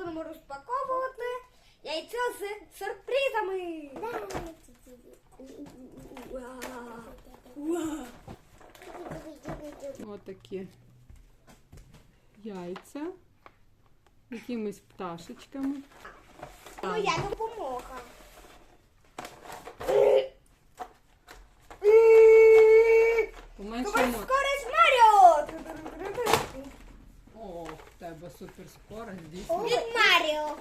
будемо розпаковувати яйця з сюрпризами. Уа! Отакі яйця. Якимись пташечками. Моя допомога. Поменше Давай мо- скорость Маріо! О, в тебе супер дійсно. Від Маріо.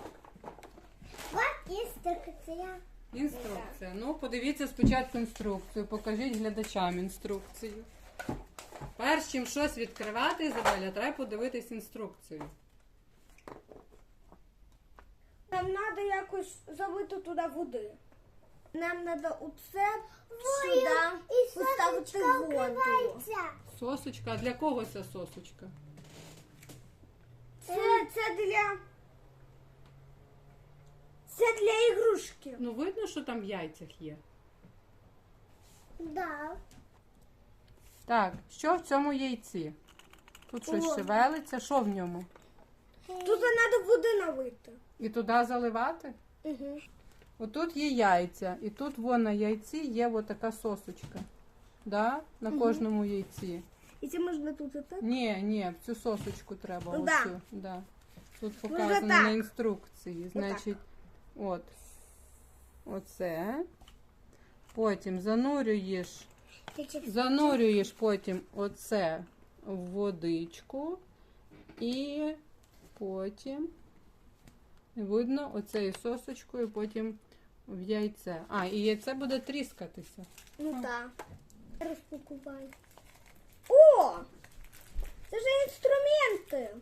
Інструкція. Інструкція. Ну, подивіться спочатку інструкцію. Покажіть глядачам інструкцію. Перш чим щось відкривати, Ізабеля, треба подивитись інструкцію. Нам треба якось залити туди води. Нам треба оце сюди поставити воду. Сосочка. А для кого ця сосочка? Це, це для. Це для ігрушки. Ну, видно, що там в яйцях є. Да. Так, що в цьому яйці? Тут щось О. шевелиться. Що в ньому? Тут треба води налити. І туди заливати? Угу. Отут є яйця, і тут вон на яйці є от така сосочка. Да? На кожному яйці. І це можна тут і так? Ні, ні, в цю сосочку треба. Ну, да. Оцю, да. Тут показано так. на інструкції. Значить, от. Оце. Потім занурюєш, занурюєш потім оце в водичку і потім видно оцею сосочкою потім в яйце. А, і яйце буде тріскатися. Ну так. Розпакувай. О! Це ж інструменти.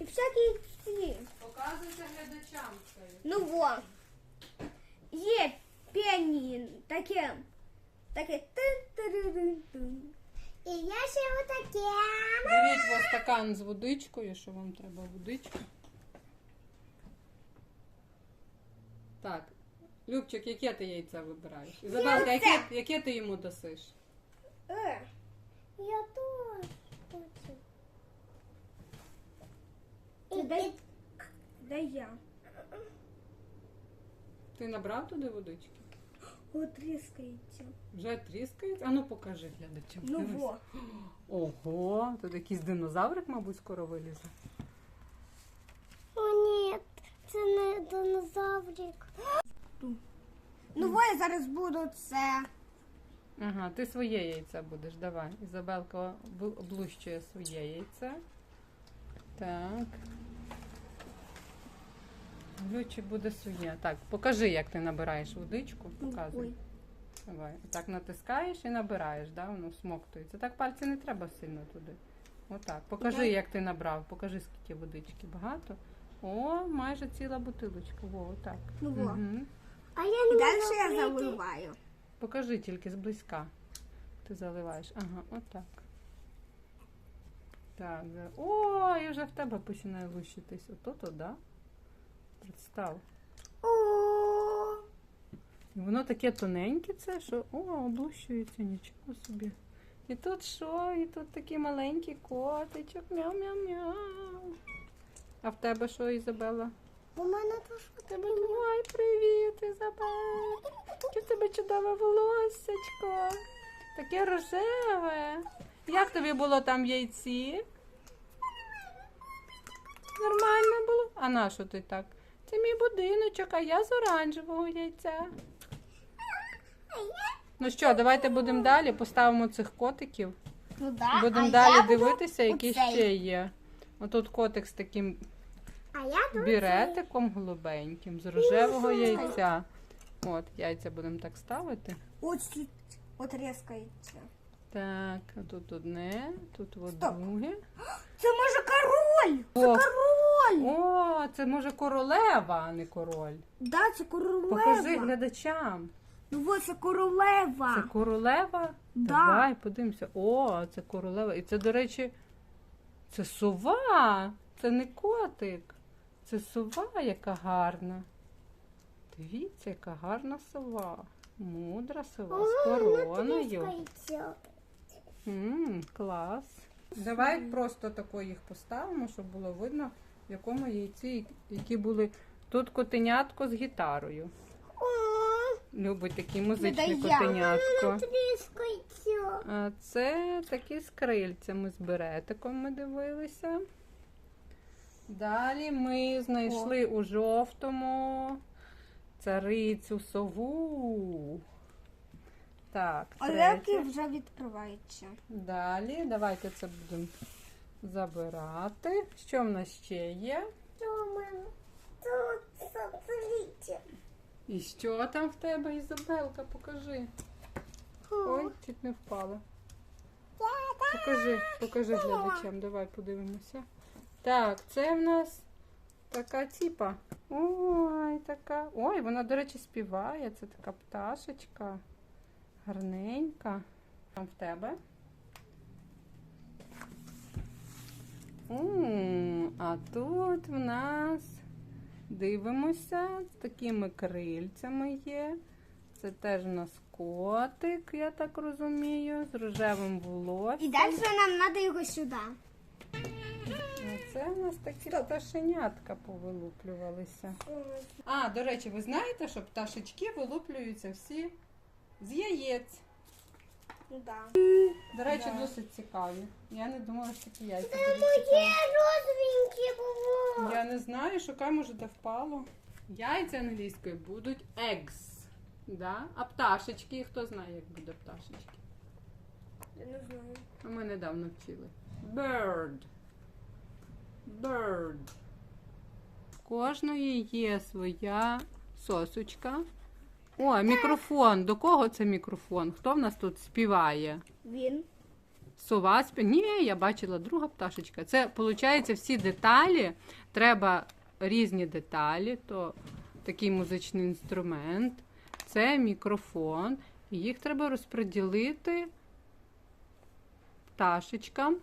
І всякі ці. Показуйте глядачам це. Ну во. Є піаніно, таке. Таке. І я ще отаке. Беріть ось стакан з водичкою, що вам треба водичка. Так. Любчик, яке ти яйце вибираєш? Ізабелка, яке, яке ти йому дасиш? Я теж хочу. це дай, дай я. Ти набрав туди водички? От тріскається. Вже тріскається? А ну покажи глядачам. Ну Дивись. во. Ого, тут якийсь динозаврик, мабуть, скоро вилізе. О, ні, це не динозаврик. Ну во, я зараз буду це. Ага, ти своє яйце будеш, давай. Ізабелка облущує своє яйце. Так. Лючик буде своє. Так, покажи, як ти набираєш водичку. Показуй. Ой. Давай. Так натискаєш і набираєш, да? воно всмоктується. Так пальці не треба сильно туди. Отак. Покажи, як ти набрав. Покажи, скільки водички. Багато. О, майже ціла бутилочка. Во, отак. Ну во. Мгм. А я не далі я заливаю. Покажи тільки зблизька. Ти заливаєш. Ага, отак. Так, о, і вже в тебе починає лущитись. Ото то, да? Представ. О, воно таке тоненьке це, що о, облущується, нічого собі. І тут що? І тут такий маленький котичок. Мяу-мяу-мяу. А в тебе що, Ізабела? У мене теж Ой, привіт, Ізабела. Яке в тебе чудове волоссячко. Таке рожеве. Як тобі було там в яйці? Нормально було? А на що ти так? Це мій будиночок, а я з оранжевого яйця. Ну що, давайте будемо далі. Поставимо цих котиків. Ну да, Будемо а далі буду дивитися, які оцей. ще є. Отут котик з таким я біретиком голубеньким з рожевого яйця. От, яйця будемо так ставити. от, чуть- от тріскається. Так, тут одне, тут от Стоп. друге. Це може король! Це О. король! О, це може королева, а не король. Да, це королева. Покажи глядачам. Ну ось це королева. Це королева? Да. Давай, подивимося. О, це королева. І це, до речі, це сова. Це не котик. Це сова, яка гарна. Дивіться, яка гарна сова. Мудра сова з короною. тріскається. М, клас. Давай просто тако їх поставимо, щоб було видно, В якому яйці, які були. Тут котенятко з гітарою. Любить такі музичні Це котенятко. А це такі з крильцями, з беретиком ми дивилися. Далі ми знайшли у жовтому царицю сову. Так, Олеки вже відкриваються. Далі, давайте це будемо забирати. Що в нас ще є? І що там в тебе, Ізабелка? Покажи. Ой, чуть не впала. Покажи, покажи глядачам, давай подивимося. Так, це в нас така ціпа. Ой, така. Ой, вона, до речі, співає. Це така пташечка. Гарненька. Там в тебе. М, А тут в нас дивимося, з такими крильцями є. Це теж у нас котик, я так розумію, з рожевим волоссям. І далі нам треба його сюди. Це у нас такі пташенятка повилуплювалися. А, до речі, ви знаєте, що пташечки вилуплюються всі з яєць. Да. До речі, Да. досить цікаві. Я не думала, що такі яйця. Моє будуть цікаві. розовеньке було. Я не знаю, шукай, може, де впало. Яйця англійською будуть eggs. Да? А пташечки, хто знає, як буде пташечки? Я не знаю. А ми недавно вчили. Bird. Bird. В кожної є своя сосочка. О, мікрофон. До кого це мікрофон? Хто в нас тут співає? Він. Сова спі... Ні, я бачила друга пташечка. Це, виходить, всі деталі. Треба різні деталі, то такий музичний інструмент. Це мікрофон. І їх треба розподілити пташечкам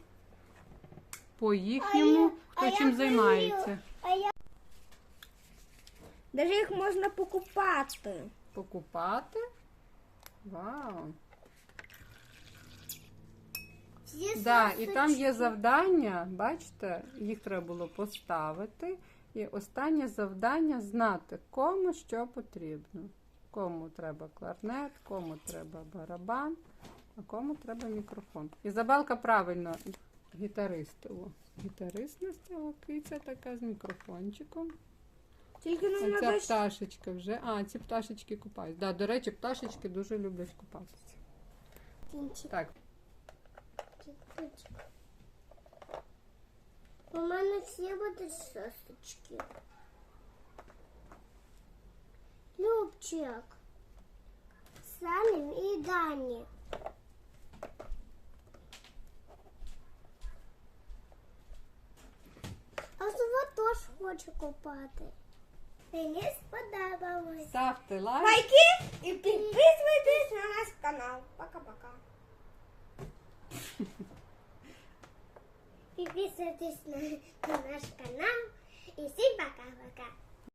по їхньому, а хто чим займається. А я Даже їх можна покупати. Покупати. Вау! всі Да, і там є завдання, бачите, їх треба було поставити. І останнє завдання знати, кому що потрібно. Кому треба кларнет, кому треба барабан, а кому треба мікрофон. Ізабелка правильно, гітарист. О, гітарист настала киця така з мікрофончиком. Тільки нам А ця пташечка вже. А, ці пташечки купаються. Да, до речі, пташечки дуже люблять купатися. Кінчик. Так, Кінчик. У мене всі будуть сосочки. Любчик. Салім і Дані. А Сова теж хоче купати. Мені сподобалось. ставте лайк. лайки і підписуйтесь на наш канал. Пока-пока. Підписуйтесь на, на наш канал. І всім пока-пока.